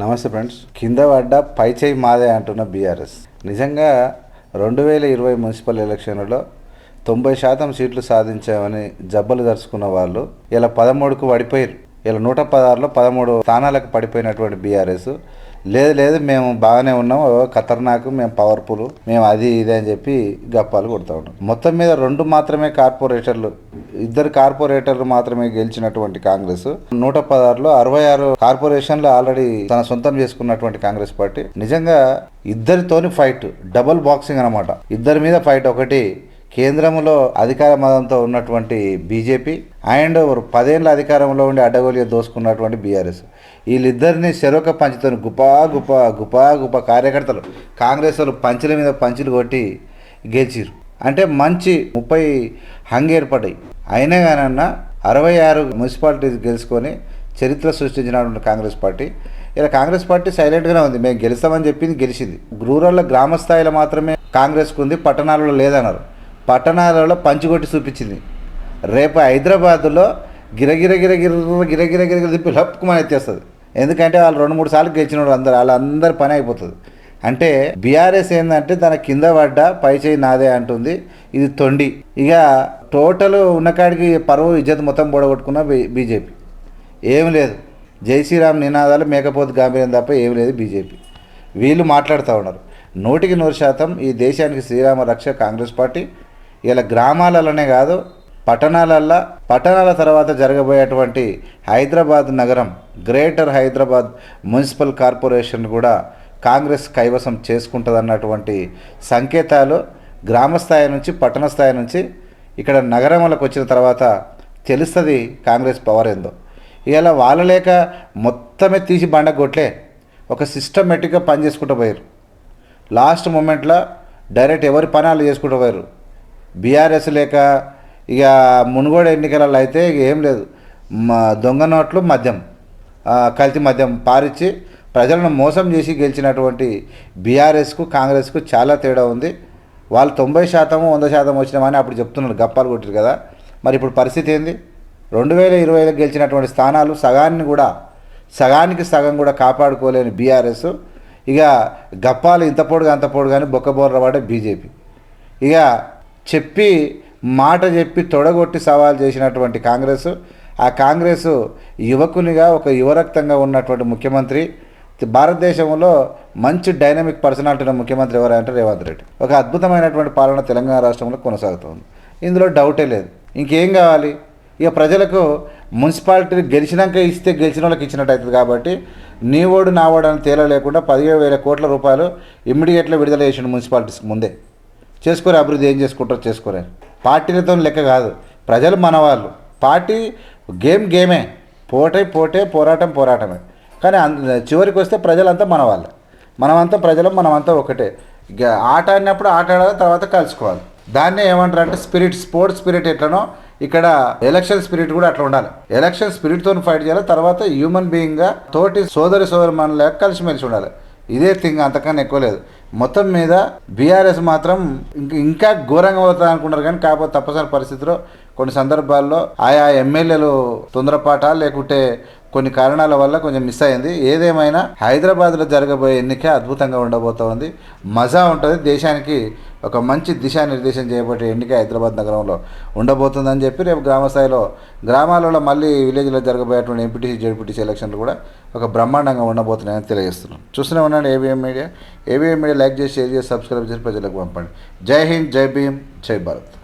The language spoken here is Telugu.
నమస్తే ఫ్రెండ్స్. కింద పడ్డ పై చేయి మాదే అంటున్న బీఆర్ఎస్. నిజంగా రెండు వేల ఇరవై మున్సిపల్ ఎలక్షన్లలో తొంభై శాతం సీట్లు సాధించామని జబ్బలు దరుచుకున్న వాళ్ళు ఇలా పదమూడుకు పడిపోయారు ఇలా నూట పదహారులో పదమూడు స్థానాలకు పడిపోయినటువంటి బీఆర్ఎస్. లేదు లేదు మేము బాగానే ఉన్నాం. ఖతర్నాక్ మేము పవర్ఫుల్ మేము అది ఇది అని చెప్పి గప్పాలు కొడతా ఉన్నాం. మొత్తం మీద రెండు మాత్రమే కార్పొరేటర్లు ఇద్దరు కార్పొరేటర్లు మాత్రమే గెలిచినటువంటి కాంగ్రెస్. నూట పదహారులో అరవై ఆరు కార్పొరేషన్లు ఆల్రెడీ తన సొంతం చేసుకున్నటువంటి కాంగ్రెస్ పార్టీ. నిజంగా ఇద్దరితోని ఫైట్ డబుల్ బాక్సింగ్ అనమాట ఇద్దరి మీద ఫైట్ ఒకటి కేంద్రంలో అధికార మదంతో ఉన్నటువంటి బీజేపీ అండ్ పదేళ్ళ అధికారంలో ఉండి అడ్డగోలిగా దోసుకున్నటువంటి బీఆర్ఎస్. వీళ్ళిద్దరిని చెరొక పంచుతో గుపా గుపా గుపా గుపా కార్యకర్తలు కాంగ్రెస్ వాళ్ళు పంచుల మీద పంచులు కొట్టి గెలిచిరు అంటే మంచి ముప్పై హంగ్ ఏర్పడ్డాయి. అయినా కానన్నా అరవై ఆరు మున్సిపాలిటీస్ గెలుచుకొని చరిత్ర సృష్టించినటువంటి కాంగ్రెస్ పార్టీ. ఇలా కాంగ్రెస్ పార్టీ సైలెంట్గానే ఉంది. మేము గెలుస్తామని చెప్పింది గెలిచింది. రూరల్లో గ్రామ స్థాయిలో మాత్రమే కాంగ్రెస్కు ఉంది పట్టణాలలో లేదన్నారు. పట్టణాలలో పంచికొట్టి చూపించింది. రేపు హైదరాబాద్లో గిరగిర గిరగిర గిరగిర గిరగిర తిప్పి లప్పుకుమని ఎత్తేస్తుంది. ఎందుకంటే వాళ్ళు రెండు మూడు సార్లు గెలిచిన వాళ్ళు అందరు వాళ్ళందరి పని అయిపోతుంది. అంటే బీఆర్ఎస్ ఏంటంటే తన కింద పడ్డ పై చేయి నాదే అంటుంది. ఇది తొండి. ఇక టోటల్ ఉన్నకాడికి పరువు ఇజ్జత్ మొత్తం పొడగొట్టుకున్న బీజేపీ. ఏం లేదు. జై శ్రీరామ్ నినాదాలు మేకపోతు గాంభీర్యం తప్ప ఏం లేదు బీజేపీ. వీళ్ళు మాట్లాడుతూ ఉన్నారు. నూటికి నూరు శాతం ఈ దేశానికి శ్రీరామ రక్ష కాంగ్రెస్ పార్టీ ఇలా గ్రామాలలోనే కాదు పట్టణాలల్లో పట్టణాల తర్వాత జరగబోయేటువంటి హైదరాబాద్ నగరం గ్రేటర్ హైదరాబాద్ మున్సిపల్ కార్పొరేషన్ కూడా కాంగ్రెస్ కైవసం చేసుకుంటుందన్నటువంటి సంకేతాలు గ్రామ స్థాయి నుంచి పట్టణ స్థాయి నుంచి ఇక్కడ నగరములకు వచ్చిన తర్వాత తెలుస్తుంది కాంగ్రెస్ పవర్ ఏందో. ఇలా వాళ్ళ లేక మొత్తమే తీసి బండగొట్లే ఒక సిస్టమేటిక్గా పని చేసుకుంటూ పోయారు. లాస్ట్ మూమెంట్లో డైరెక్ట్ ఎవరి పనాలు చేసుకుంటూ పోయారు. బీఆర్ఎస్ లేక ఇక మునుగోడు ఎన్నికలలో అయితే ఇక ఏం లేదు. మా దొంగ నోట్లు మద్యం కల్తీ మద్యం పారిచ్చి ప్రజలను మోసం చేసి గెలిచినటువంటి బీఆర్ఎస్కు కాంగ్రెస్కు చాలా తేడా ఉంది. వాళ్ళు తొంభై శాతం వంద శాతం వచ్చినామని అప్పుడు చెప్తున్నారు గప్పాలు కొట్టారు కదా. మరి ఇప్పుడు పరిస్థితి ఏంది? రెండు వేల ఇరవైలో గెలిచినటువంటి స్థానాలు సగాన్ని కూడా సగానికి సగం కూడా కాపాడుకోలేని బీఆర్ఎస్. ఇక గప్పాలు ఇంత పొడుగు అంత పొడుగు కానీ బొక్కబోర్ర పడే బీజేపీ. ఇక చెప్పి మాట చెప్పి తొడగొట్టి సవాల్ చేసినటువంటి కాంగ్రెస్ ఆ కాంగ్రెస్ యువకునిగా ఒక యువరక్తంగా ఉన్నటువంటి ముఖ్యమంత్రి భారతదేశంలో మంచి డైనమిక్ పర్సనాలిటీ ఉన్న ముఖ్యమంత్రి ఎవరంటే రేవంత్ రెడ్డి. ఒక అద్భుతమైనటువంటి పాలన తెలంగాణ రాష్ట్రంలో కొనసాగుతుంది. ఇందులో డౌటే లేదు. ఇంకేం కావాలి? ఇక ప్రజలకు మున్సిపాలిటీ గెలిచినాక ఇస్తే గెలిచిన వాళ్ళకి ఇచ్చినట్టు అవుతుంది కాబట్టి నీ ఓడు నా ఓడు అని తేలా లేకుండా పదిహేడు వేల కోట్ల రూపాయలు ఇమ్మీడియట్లో విడుదల చేసిండు మున్సిపాలిటీస్కి ముందే. చేసుకోరే అభివృద్ధి ఏం చేసుకుంటారో చేసుకోరే. పార్టీలతో లెక్క కాదు. ప్రజలు మనవాళ్ళు. Party game గేమే. పోటే పోటే పోరాటం పోరాటమే. కానీ అన్- చివరికి వస్తే ప్రజలంతా మనవాళ్ళే. మనమంతా ప్రజలు మనమంతా ఒకటే. ఆట ఆడినప్పుడు ఆట ఆడాలి తర్వాత కలుసుకోవాలి. దాన్నే ఏమంటారు అంటే స్పిరిట్ స్పోర్ట్స్ స్పిరిట్ ఎట్లనో ఇక్కడ ఎలక్షన్ స్పిరిట్ కూడా అట్లా ఉండాలి. ఎలక్షన్ స్పిరిట్తో ఫైట్ చేయాలి తర్వాత హ్యూమన్ బీయింగ్గా తోటి సోదరి సోదరి మన కలిసిమెలిసి ఉండాలి. ఇదే థింగ్ అంతకన్నా ఎక్కువ లేదు. మొత్తం మీద బీఆర్ఎస్ మాత్రం ఇంకా ఘోరంగా అవుతుంది అనుకున్నారు కానీ కాకపోతే తప్పసరి పరిస్థితిలో కొన్ని సందర్భాల్లో ఆయా ఎమ్మెల్యేలు తొందరపాట లేకుంటే కొన్ని కారణాల వల్ల కొంచెం మిస్ అయింది. ఏదేమైనా హైదరాబాద్లో జరగబోయే ఎన్నిక అద్భుతంగా ఉండబోతోంది. మజా ఉంటుంది. దేశానికి ఒక మంచి దిశానిర్దేశం చేయబట్టే ఎన్నిక హైదరాబాద్ నగరంలో ఉండబోతుందని చెప్పి రేపు గ్రామ స్థాయిలో గ్రామాలలో మళ్ళీ విలేజ్లో జరగబోయేటువంటి ఎంపీటీసీ జడ్పీటీసీ ఎలక్షన్లు కూడా ఒక బ్రహ్మాండంగా ఉండబోతున్నాయని తెలియజేస్తున్నాం. చూస్తూనే ఉన్నాను ABM media. ABM media like చేసి షేర్ చేసి సబ్స్క్రైబ్ చేసి ప్రజలకు పంపండి. జై హింద్ జై భీమ్ జై భారత్.